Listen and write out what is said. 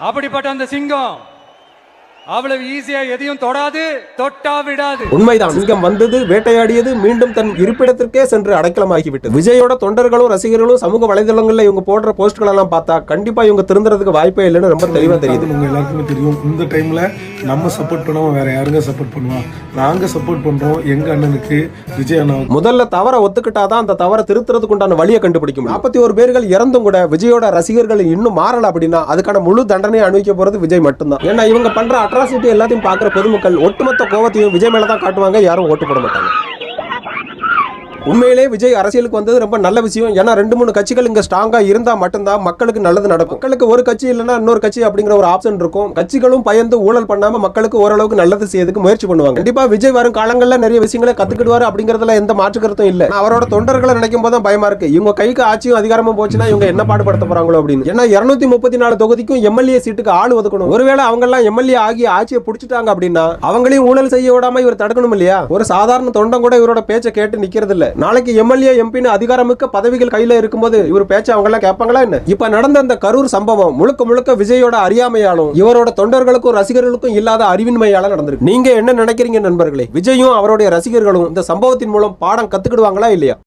அப்படிப்பட்ட அந்த சிங்கம் அவ்வளவு ஈஸியா எதையும் தொடாது தொட்டா விடாது. உண்மைதான். சிங்கம் வந்தது வேட்டையாடியது மீண்டும் தன் இருப்பிடத்திற்கே சென்று அடைக்கலமாகிவிட்டது. விஜயோட தொண்டர்களும் ரசிகர்களும் சமூக வலைதளங்கள்ல இவங்க போடுற போஸ்ட்கள் எல்லாம் பார்த்தா கண்டிப்பா இவங்க திருந்துறதுக்கு வாய்ப்பே இல்லைன்னு ரொம்ப தெளிவா தெரியுது. உங்க எல்லாருக்குமே தெரியும். இந்த டைம்ல நம்ம சப்போர்ட் பண்ணாம வேற யாருங்க சப்போர்ட் பண்ணுவா நாங்க சப்போர்ட் பண்றோம் எங்க அண்ணனுக்கு விஜய் அண்ணாவுக்கு முதல்ல தவற ஒத்துக்கிட்டாதான் அந்த தவற திருத்துறதுக்கு உண்டான வழியை கண்டுபிடிக்க முடியும். நாற்பத்தி ஒரு பேர்கள் இறந்தும் கூட விஜயோட ரசிகர்கள் இன்னும் மாறல அப்படின்னா அதுக்கான முழு தண்டனையை அனுபவிக்க போறது விஜய் மட்டும்தான். ஏன்னா இவங்க பண்ற அட்ராசிட்டி எல்லாத்தையும் பார்க்குற பொதுமக்கள் ஒட்டுமொத்த கோவத்தையும் விஜய் மேலே தான் காட்டுவாங்க யாரும் ஓட்டு போட மாட்டாங்க. உண்மையிலே விஜய் அரசியலுக்கு வந்தது ரொம்ப நல்ல விஷயம். ஏன்னா ரெண்டு மூணு கட்சிகள் இங்க ஸ்ட்ராங்கா இருந்தா மட்டும்தான் மக்களுக்கு நல்லது நடக்கும். மக்களுக்கு ஒரு கட்சி இல்லைன்னா இன்னொரு கட்சி அப்படிங்கிற ஒரு ஆப்ஷன் இருக்கும். கட்சிகளும் பயந்து ஊழல் பண்ணாம மக்களுக்கு ஓரளவுக்கு நல்லது செய்யறதுக்கு முயற்சி பண்ணுவாங்க. கண்டிப்பா விஜய் வரும் காலங்களில் நிறைய விஷயங்களை கத்துக்கிடுவாரு அப்படிங்கறதுல எந்த மாற்று கருத்தும் இல்ல. அவரோட தொண்டர்களை நினைக்கும் போது தான் பயமா இருக்கு. இவங்க கைக்கு ஆட்சியும் அதிகாரமும் போச்சுன்னா இவங்க என்ன பாடுபடுத்த போறாங்களோ அப்படின்னு. ஏன்னா இருநூத்தி முப்பத்தி நாலு தொகுதிக்கும் எம்எல்ஏ சீட்டுக்கு ஆள் ஒதுக்கணும். ஒருவேளை அவங்க எல்லாம் எம்எல்ஏ ஆகி ஆட்சியை பிடிச்சிட்டாங்க அப்படின்னா அவங்களையும் ஊழல் செய்ய விடாம இவர் தடுக்கணும் இல்லையா? ஒரு சாதாரண தொண்டம் கூட இவரோட பேச்சை கேட்டு நிக்கிறது இல்லை நாளைக்கு எம்எல்ஏ எம்பின்னு அதிகாரமிக்க பதவிகள் கையில இருக்கும்போது இவர் பேச்சு அவங்க எல்லாம் கேட்பாங்களா என்ன? இப்ப நடந்த அந்த கரூர் சம்பவம் முழுக்க முழுக்க விஜயோட அறியாமையாலும் இவரோட தொண்டர்களுக்கும் ரசிகர்களுக்கும் இல்லாத அறிவின்மையால நடந்திருக்கு. நீங்க என்ன நினைக்கிறீங்க நண்பர்களே? விஜயும் அவருடைய ரசிகர்களும் இந்த சம்பவத்தின் மூலம் பாடம் கத்துக்கிடுவாங்களா இல்லையா?